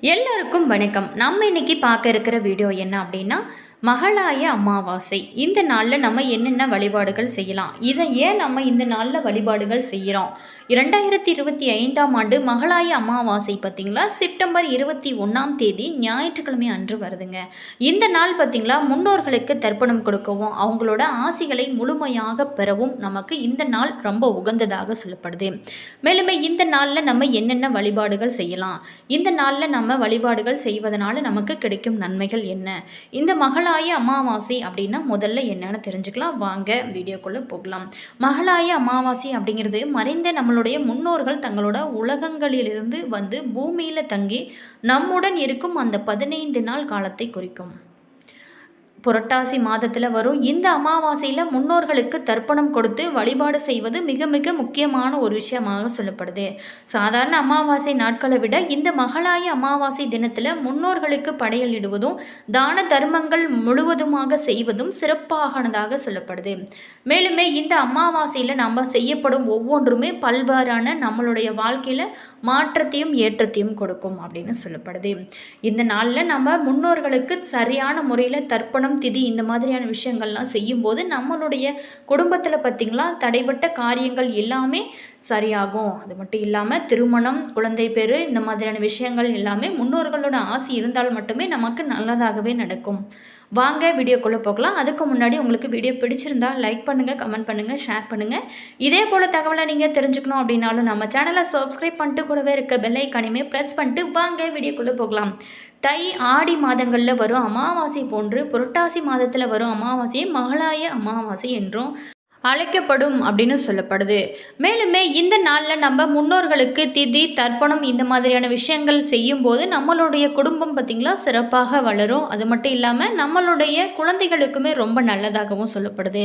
எல்லோருக்கும் வணக்கம். நம்ம இன்னைக்கு பார்க்க இருக்கிற வீடியோ என்ன அப்படின்னா மகளாய அமாவாசை. இந்த நாளில் நம்ம என்னென்ன வழிபாடுகள் செய்யலாம்? இதை ஏன் நம்ம இந்த நாளில் வழிபாடுகள் செய்கிறோம் இரண்டாயிரத்தி இருபத்தி ஐந்தாம் ஆண்டு மகளாய அமாவாசை பார்த்திங்களா செப்டம்பர் இருபத்தி ஒன்றாம் தேதி ஞாயிற்றுக்கிழமை அன்று வருதுங்க. இந்த நாள் பார்த்திங்களா முன்னோர்களுக்கு தர்ப்பணம் கொடுக்கவும் அவங்களோட ஆசிகளை முழுமையாக பெறவும் நமக்கு இந்த நாள் ரொம்ப உகந்ததாக சொல்லப்படுது. மேலுமே இந்த நாளில் நம்ம என்னென்ன வழிபாடுகள் செய்யலாம்? இந்த நாளில் நம்ம வழிபாடுகள் செய்வதனால நமக்கு கிடைக்கும் நன்மைகள் என்ன? இந்த மகளாய அமாவாசை அப்படின்னா முதல்ல என்னென்னு தெரிஞ்சுக்கலாம். வாங்க வீடியோக்குள்ளே போகலாம். மகளாய அமாவாசை அப்படிங்கிறது மறைந்த நம்மளுடைய முன்னோர்கள் தங்களோட உலகங்களிலிருந்து வந்து பூமியில் தங்கி நம்முடன் இருக்கும் அந்த பதினைந்து நாள் காலத்தை குறிக்கும். புரட்டாசி மாதத்தில் வரும். இந்த அமாவாசையில் முன்னோர்களுக்கு தர்ப்பணம் கொடுத்து வழிபாடு செய்வது மிக மிக முக்கியமான ஒரு விஷயமாக சொல்லப்படுது. சாதாரண அமாவாசை நாட்களை விட இந்த மகளாய அமாவாசை தினத்தில் முன்னோர்களுக்கு படையலிடுவதும் தான தர்மங்கள் முழுவதுமாக செய்வதும் சிறப்பானதாக சொல்லப்படுது. மேலுமே இந்த அமாவாசையில் நம்ம செய்யப்படும் ஒவ்வொன்றுமே பல்வேறான நம்மளுடைய வாழ்க்கையில் மாற்றத்தையும் ஏற்றத்தையும் கொடுக்கும் அப்படின்னு சொல்லப்படுது. இந்த நாளில் நம்ம முன்னோர்களுக்கு சரியான முறையில் தர்ப்பணம் திதி இந்த மாதிரியான விஷயங்கள்லாம் செய்யும்போது நம்மளுடைய குடும்பத்தில் பார்த்திங்களா தடைப்பட்ட காரியங்கள் எல்லாமே சரியாகும். அது மட்டும் இல்லாமல் திருமணம் குழந்தை பேரு இந்த மாதிரியான விஷயங்கள் எல்லாமே முன்னோர்களோட ஆசை இருந்தால் மட்டுமே நமக்கு நல்லதாகவே நடக்கும். வாங்க வீடியோக்குள்ளே போகலாம். அதுக்கு முன்னாடி உங்களுக்கு வீடியோ பிடிச்சிருந்தா லைக் பண்ணுங்கள் கமெண்ட் பண்ணுங்கள் ஷேர் பண்ணுங்கள் இதே போல் தகவலை நீங்கள் தெரிஞ்சுக்கணும் அப்படின்னாலும் நம்ம சேனலை சப்ஸ்கிரைப் பண்ணிட்டு கூடவே இருக்க பெல் ப்ரெஸ் பண்ணிட்டு வாங்க வீடியோக்குள்ளே போகலாம். தை ஆடி மாதங்களில் வரும் அமாவாசை போன்று புரட்டாசி மாதத்தில் வரும் அமாவாசையை மகளாய அமாவாசை என்றும் அழைக்கப்படும் அப்படின்னு சொல்லப்படுது. மேலுமே இந்த நாளில் நம்ம முன்னோர்களுக்கு திதி தர்ப்பணம் இந்த மாதிரியான விஷயங்கள் செய்யும்போது நம்மளுடைய குடும்பம் பார்த்திங்களா சிறப்பாக வளரும். அது மட்டும் இல்லாமல் நம்மளுடைய குழந்தைகளுக்குமே ரொம்ப நல்லதாகவும் சொல்லப்படுது.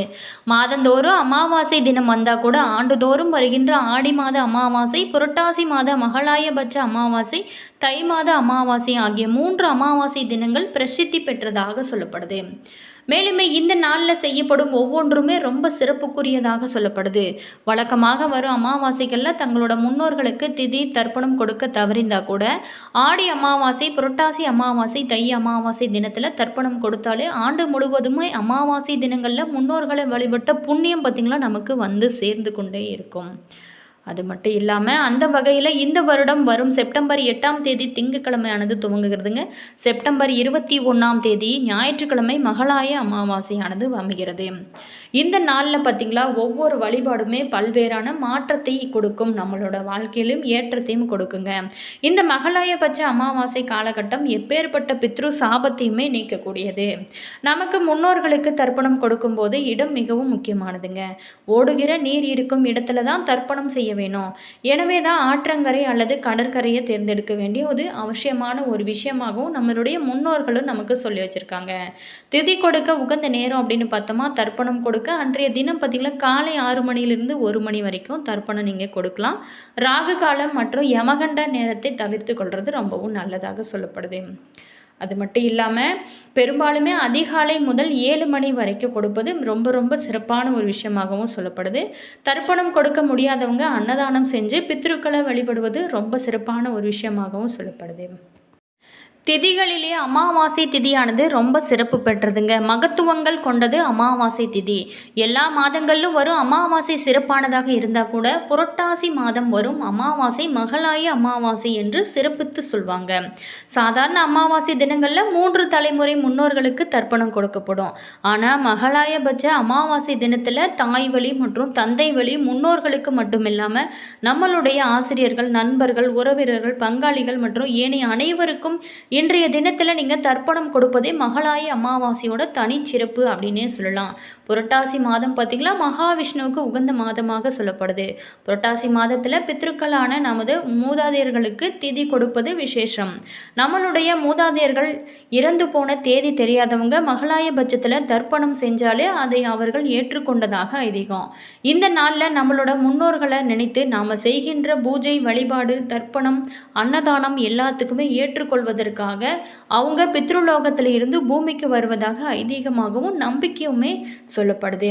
மாதந்தோறும் அமாவாசை தினம் வந்தால் கூட ஆண்டுதோறும் வருகின்ற ஆடி மாத அமாவாசை புரட்டாசி மாத மகளாயபட்ச அமாவாசை தை மாத அமாவாசை ஆகிய மூன்று அமாவாசை தினங்கள் பிரசித்தி பெற்றதாக சொல்லப்படுது. மேலுமே இந்த நாளில் செய்யப்படும் ஒவ்வொன்றுமே ரொம்ப சிறப்புக்குரியதாக சொல்லப்படுது. வழக்கமாக வரும் அமாவாசைகளில் தங்களோட முன்னோர்களுக்கு திதி தர்ப்பணம் கொடுக்க தவறிந்தா கூட ஆடி அமாவாசை புரட்டாசி அமாவாசை தை அமாவாசை தினத்தில் தர்ப்பணம் கொடுத்தாலே ஆண்டு முழுவதுமே அமாவாசை தினங்களில் முன்னோர்களை வழிபட்ட புண்ணியம் பார்த்திங்களா நமக்கு வந்து சேர்ந்து கொண்டே இருக்கும். அது மட்டும் இல்லாமல் அந்த வகையில் இந்த வருடம் வரும் செப்டம்பர் எட்டாம் தேதி திங்கட்கிழமையானது துவங்குகிறதுங்க. செப்டம்பர் இருபத்தி ஒன்றாம் தேதி ஞாயிற்றுக்கிழமை மகளாய அமாவாசையானது அமைகிறது. இந்த நாளில் பார்த்திங்களா ஒவ்வொரு வழிபாடுமே பல்வேறான மாற்றத்தை கொடுக்கும். நம்மளோட வாழ்க்கையிலும் ஏற்றத்தையும் கொடுக்குங்க. இந்த மகளாயபட்ச அமாவாசை காலகட்டம் எப்பேற்பட்ட பித்ரு சாபத்தையுமே நீக்கக்கூடியது. நமக்கு முன்னோர்களுக்கு தர்ப்பணம் கொடுக்கும்போது இடம் மிகவும் முக்கியமானதுங்க. ஓடுகிற நீர் இருக்கும் இடத்துல தான் தர்ப்பணம் செய்ய வேணும். எனவே தான் ஆற்றங்கரை அல்லது கடற்கரையை தேர்ந்தெடுக்க வேண்டிய ஒரு அவசியமான ஒரு விஷயமாகவும் நம்மளுடைய முன்னோர்களும் நமக்கு சொல்லி வச்சுருக்காங்க. திதி கொடுக்க உகந்த நேரம் அப்படின்னு பார்த்தோமா? தர்ப்பணம் கொடுக்க. அன்றைய தினம் பார்த்திங்கன்னா காலை ஆறு மணிலிருந்து ஒரு மணி வரைக்கும் தர்ப்பணம் நீங்கள் கொடுக்கலாம். ராகு காலம் மற்றும் யமகண்ட நேரத்தை தவிர்த்து கொள்வது ரொம்பவும் நல்லதாக சொல்லப்படுது. அது மட்டும் இல்லாமல் பெரும்பாலுமே அதிகாலை முதல் ஏழு மணி வரைக்கும் கொடுப்பது ரொம்ப ரொம்ப சிறப்பான ஒரு விஷயமாகவும் சொல்லப்படுது. தர்ப்பணம் கொடுக்க முடியாதவங்க அன்னதானம் செஞ்சு பித்ருக்களை வழிபடுவது ரொம்ப சிறப்பான ஒரு விஷயமாகவும் சொல்லப்படுது. திதிகளிலே அமாவாசை திதியானது ரொம்ப சிறப்பு பெற்றதுங்க. மகத்துவங்கள் கொண்டது அமாவாசை திதி. எல்லா மாதங்களிலும் வரும் அமாவாசை சிறப்பானதாக இருந்தால் கூட புரட்டாசி மாதம் வரும் அமாவாசை மகளாய அமாவாசை என்று சிறப்பித்து சொல்வாங்க. சாதாரண அமாவாசை தினங்களில் மூன்று தலைமுறை முன்னோர்களுக்கு தர்ப்பணம் கொடுக்கப்படும். ஆனால் மகளாயபட்ச அமாவாசை தினத்தில் தாய் வழி மற்றும் தந்தை வழி முன்னோர்களுக்கு மட்டுமில்லாமல் நம்மளுடைய ஆசிரியர்கள் நண்பர்கள் உறவினர்கள் பங்காளிகள் மற்றும் ஏனைய அனைவருக்கும் இன்றைய தினத்தில் நீங்கள் தர்ப்பணம் கொடுப்பதே மகளாய அமாவாசையோட தனிச்சிறப்பு அப்படின்னே சொல்லலாம். புரட்டாசி மாதம் பார்த்திங்களா மகாவிஷ்ணுவுக்கு உகந்த மாதமாக சொல்லப்படுது. புரட்டாசி மாதத்தில் பித்ருக்களான நமது மூதாதையர்களுக்கு திதி கொடுப்பது விசேஷம். நம்மளுடைய மூதாதையர்கள் இறந்து போன தேதி தெரியாதவங்க மகளாய பட்சத்தில் தர்ப்பணம் செஞ்சாலே அதை அவர்கள் ஏற்றுக்கொண்டதாக ஐதீகம். இந்த நாளில் நம்மளோட முன்னோர்களை நினைத்து நாம் செய்கின்ற பூஜை வழிபாடு தர்ப்பணம் அன்னதானம் எல்லாத்துக்குமே ஏற்றுக்கொள்வதற்கு செய்வதற்காக அவங்க பித்ருலோகத்தில் இருந்து பூமிக்கு வருவதாக ஐதீகமாகவும் நம்பிக்கையுமே சொல்லப்படுது.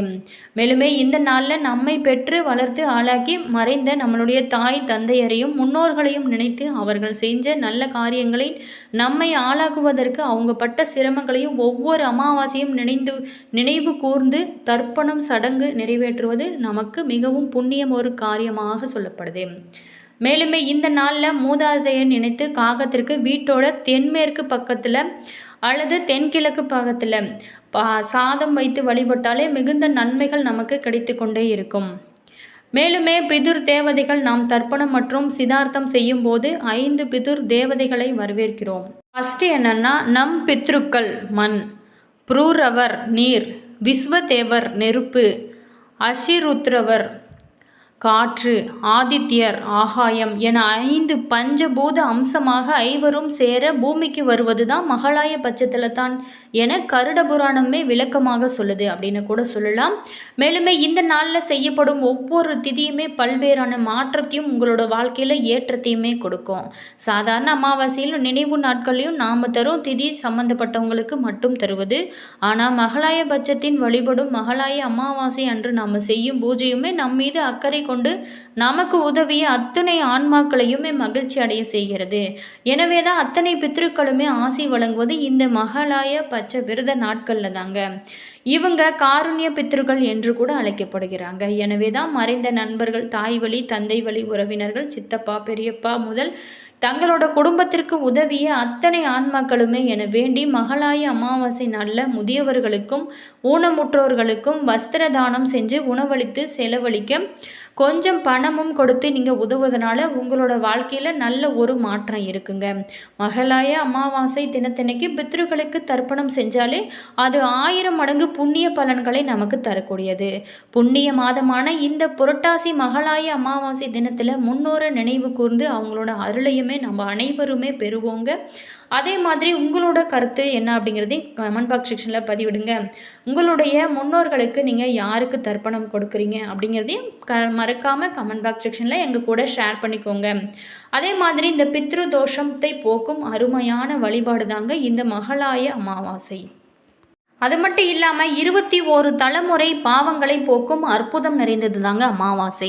மேலுமே இந்த நாளில் நம்மை பெற்று வளர்த்து ஆளாக்கி மறைந்த நம்மளுடைய தாய் தந்தையரையும் முன்னோர்களையும் நினைத்து அவர்கள் செஞ்ச நல்ல காரியங்களை நம்மை ஆளாக்குவதற்கு அவங்க பட்ட சிரமங்களையும் ஒவ்வொரு அமாவாசையும் நினைந்து நினைவு கூர்ந்து தர்ப்பணம் சடங்கு நிறைவேற்றுவது நமக்கு மிகவும் புண்ணியம் ஒரு காரியமாக சொல்லப்படுது. மேலுமே இந்த நாளில் மூதாதையை நினைத்து காகத்திற்கு வீட்டோட தென்மேற்கு பக்கத்தில் அல்லது தென்கிழக்கு பக்கத்தில் பா சாதம் வைத்து வழிபட்டாலே மிகுந்த நன்மைகள் நமக்கு கிடைத்து கொண்டே இருக்கும். மேலுமே பிதுர் தேவதைகள் நாம் தர்ப்பணம் மற்றும் சிதார்த்தம் செய்யும் போது ஐந்து பிதுர் தேவதைகளை வரவேற்கிறோம். ஃபஸ்ட்டு என்னென்னா நம் பித்ருக்கள் மண் புரூரவர் நீர் விஸ்வதேவர் நெருப்பு அஷிருத்ரவர் காற்று ஆதித்யர் ஆகாயம் என ஐந்து பஞ்சபூத அம்சமாக ஐவரும் சேர பூமிக்கு வருவது தான் பட்சத்தில் தான் என கருட புராணமே விளக்கமாக சொல்லுது அப்படின்னு கூட சொல்லலாம். மேலுமே இந்த நாளில் செய்யப்படும் ஒவ்வொரு திதியுமே பல்வேறான மாற்றத்தையும் உங்களோட வாழ்க்கையில் ஏற்றத்தையுமே கொடுக்கும். சாதாரண அமாவாசையிலும் நினைவு நாட்களையும் நாம் தரும் திதி சம்பந்தப்பட்டவங்களுக்கு மட்டும் தருவது. ஆனால் மகளாய பட்சத்தின் வழிபடும் மகளாய அமாவாசை அன்று நாம் செய்யும் பூஜையுமே நம் மீது அக்கறை கொண்டு நமக்கு உதவிய அத்தனை ஆன்மாக்களையுமே மகிழ்ச்சி அடைய செய்கிறது. எனவே தான் அத்தனை பித்ருக்களுமே ஆசி வழங்குவது இந்த மகளாய பச்சை விரத நாட்களில் தாங்க. இவங்க காருண்ய பித்ருக்கள் என்று கூட அழைக்கப்படுகிறாங்க. எனவே தான் மறைந்த நண்பர்கள் தாய் வழி தந்தை வழி உறவினர்கள் சித்தப்பா பெரியப்பா முதல் தங்களோட குடும்பத்திற்கு உதவிய அத்தனை ஆன்மாக்களுமே என வேண்டி மகளாய அமாவாசை நாளில் முதியவர்களுக்கும் ஊனமுற்றோர்களுக்கும் வஸ்திர தானம் செஞ்சு உணவளித்து செலவழிக்க கொஞ்சம் பணமும் கொடுத்து நீங்கள் உதவுவதனால உங்களோட வாழ்க்கையில் நல்ல ஒரு மாற்றம் இருக்குங்க. மகளாய அமாவாசை தினத்தன்னைக்கு பித்ருக்களுக்கு தர்ப்பணம் செஞ்சாலே அது ஆயிரம் மடங்கு புண்ணிய பலன்களை நமக்கு தரக்கூடியது. புண்ணிய மாதமான இந்த புரட்டாசி மகளாய அமாவாசை தினத்தில் முன்னோரை நினைவு கூர்ந்து அவங்களோட அருளையுமே நம்ம அனைவருமே பெறுவோங்க. அதே மாதிரி உங்களோட கருத்து என்ன அப்படிங்கிறதையும் கமெண்ட் பாக்ஸ் செக்ஷனில் பதிவிடுங்க. உங்களுடைய முன்னோர்களுக்கு நீங்கள் யாருக்கு தர்ப்பணம் கொடுக்குறீங்க அப்படிங்கிறதையும் க மறக்காமல் கமெண்ட் பாக்ஸ் செக்ஷனில் எங்கள் கூட ஷேர் பண்ணிக்கோங்க. அதே மாதிரி இந்த பித்ரு தோஷத்தை போக்கும் அருமையான வழிபாடு தாங்க இந்த மகளாய அமாவாசை. அது மட்டும் இல்லாமல் இருபத்தி ஓரு தலைமுறை பாவங்களை போக்கும் அற்புதம் நிறைந்தது தாங்க அமாவாசை.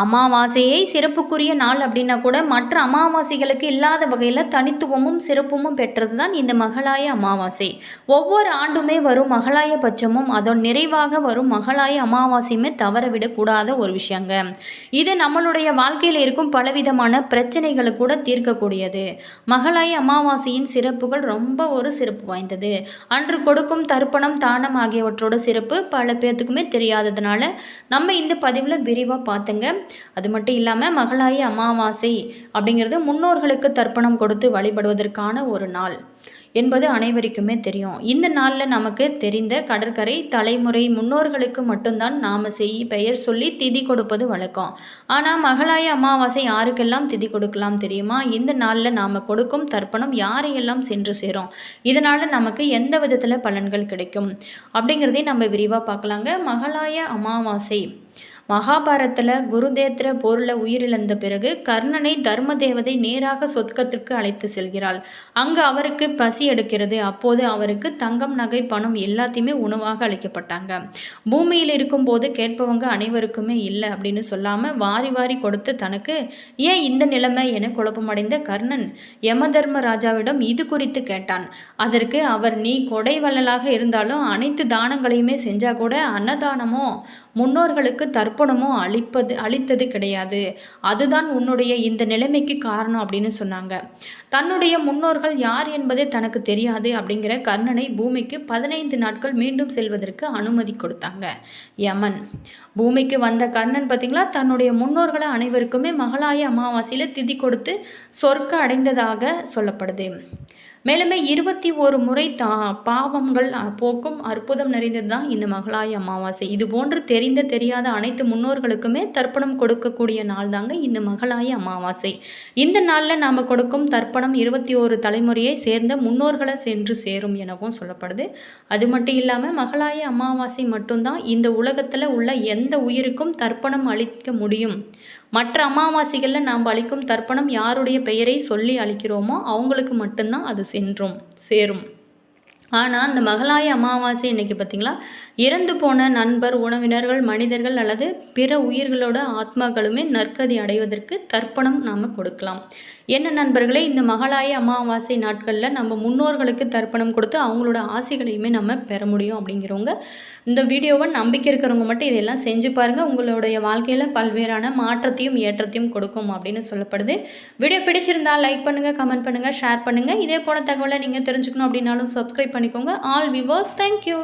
அமாவாசையை சிறப்புக்குரிய நாள் அப்படின்னா கூட மற்ற அமாவாசைகளுக்கு இல்லாத வகையில் தனித்துவமும் சிறப்பும் பெற்றது தான் இந்த மகளாய அமாவாசை. ஒவ்வொரு ஆண்டுமே வரும் மகளாய பட்சமும் அதன் நிறைவாக வரும் மகளாய அமாவாசையுமே தவறவிடக்கூடாத ஒரு விஷயங்க. இது நம்மளுடைய வாழ்க்கையில் இருக்கும் பலவிதமான பிரச்சனைகளை கூட தீர்க்கக்கூடியது. மகளாய அமாவாசையின் சிறப்புகள் ரொம்ப ஒரு சிறப்பு வாய்ந்தது. அன்று கொடுக்கும் தரு தர்ப்பணம் தானம் ஆகியவற்றோட சிறப்பு பல பேர்த்துக்குமே தெரியாததுனால நம்ம இந்த பதிவில் விரிவாக பார்த்துங்க அது மட்டும் இல்லாமல் மகளாய அமாவாசை அப்படிங்கிறது முன்னோர்களுக்கு தர்ப்பணம் கொடுத்து வழிபடுவதற்கான ஒரு நாள். என்பது அனைவருக்குமே தெரியும். இந்த நாளில் நமக்கு தெரிந்த கடற்கரை தலைமுறை முன்னோர்களுக்கு மட்டும்தான் நாம் செய் பெயர் சொல்லி திதி கொடுப்பது வழக்கம். ஆனால் மகளாய அமாவாசை யாருக்கெல்லாம் திதி கொடுக்கலாம் தெரியுமா? இந்த நாளில் நாம் கொடுக்கும் தர்ப்பணம் யாரையெல்லாம் சென்று சேரும்? இதனால் நமக்கு எந்த விதத்தில் பலன்கள் கிடைக்கும்? அப்படிங்கிறதையும் நம்ம விரிவாக பார்க்கலாங்க. மகளாய அமாவாசை மகாபாரத்தில் குருதேத்திர போரில் உயிரிழந்த பிறகு கர்ணனை தர்ம தேவதை நேராக சொர்க்கத்திற்கு அழைத்து செல்கிறாள். அங்கு அவருக்கு பசி எடுக்கிறது. அப்போது அவருக்கு தங்கம் நகை பணம் எல்லாத்தையுமே உணவாக அளிக்கப்பட்டாங்க. பூமியில் இருக்கும்போது கேட்பவங்க அனைவருக்குமே இல்லை அப்படின்னு சொல்லாமல் வாரி வாரி கொடுத்து தனக்கு ஏன் இந்த நிலைமை என குழப்பமடைந்த கர்ணன் யம தர்ம ராஜாவிடம் இது குறித்து கேட்டான். அதற்கு அவர் நீ கொடை வள்ளலாக இருந்தாலும் அனைத்து தானங்களையுமே செஞ்சா கூட அன்னதானமோ? முன்னோர்களுக்கு தர்ப்பணமோ அளிப்பது அளித்தது கிடையாது. அதுதான் உன்னுடைய இந்த நிலைமைக்கு காரணம் அப்படின்னு சொன்னாங்க. தன்னுடைய முன்னோர்கள் யார் என்பதே தனக்கு தெரியாது அப்படிங்கிற கர்ணனை பூமிக்கு பதினைந்து நாட்கள் மீண்டும் செல்வதற்கு அனுமதி கொடுத்தாங்க. யமன். பூமிக்கு வந்த கர்ணன் பார்த்திங்களா? தன்னுடைய முன்னோர்களை அனைவருக்குமே மகளாய அமாவாசையில் திதி கொடுத்து சொர்க்க அடைந்ததாக சொல்லப்படுது. மேலுமே இருபத்தி ஒரு முறை தா பாவங்கள் போக்கும் அற்புதம் நிறைந்தது தான் இந்த மகளாய அமாவாசை. இது போன்று தெரிந்த தெரியாத அனைத்து முன்னோர்களுக்குமே தர்ப்பணம் கொடுக்கக்கூடிய நாள் தாங்க இந்த மகளாய அமாவாசை. இந்த நாளில் நாம் கொடுக்கும் தர்ப்பணம் இருபத்தி ஒரு தலைமுறையை சேர்ந்த முன்னோர்களை சென்று சேரும் எனவும் சொல்லப்படுது. அது மட்டும் இல்லாமல் மகளாய அமாவாசை மட்டும்தான் இந்த உலகத்தில் உள்ள எந்த உயிருக்கும் தர்ப்பணம் அளிக்க முடியும். மற்ற அமாவாசைகளில் நாம் அளிக்கும் தர்ப்பணம் யாருடைய பெயரை சொல்லி அளிக்கிறோமோ அவங்களுக்கு மட்டும்தான் அது சென்றும் சேரும். ஆனால் அந்த மகளாய அமாவாசை இன்னைக்கு பார்த்திங்களா? இறந்து போன நண்பர் உணவினர்கள் மனிதர்கள் அல்லது பிற உயிர்களோட ஆத்மாக்களுமே நற்கதி அடைவதற்கு தர்ப்பணம் நாம் கொடுக்கலாம். என்ன நண்பர்களே இந்த மகளாய அமாவாசை நாட்களில் நம்ம முன்னோர்களுக்கு தர்ப்பணம் கொடுத்து அவங்களோட ஆசைகளையுமே நம்ம பெற முடியும் அப்படிங்கிறவங்க இந்த வீடியோவை நம்பிக்கை இருக்கிறவங்க மட்டும் இதெல்லாம் செஞ்சு பாருங்கள் உங்களுடைய வாழ்க்கையில் பல்வேறான மாற்றத்தையும் ஏற்றத்தையும் கொடுக்கும் அப்படின்னு சொல்லப்படுது. வீடியோ பிடிச்சிருந்தால் லைக் பண்ணுங்கள் கமெண்ட் பண்ணுங்கள் ஷேர் பண்ணுங்கள் இதே போல் தகவலை நீங்கள் தெரிஞ்சுக்கணும் அப்படின்னாலும் சப்ஸ்கிரைப் பண்ணிக்கோங்க. All viewers thank you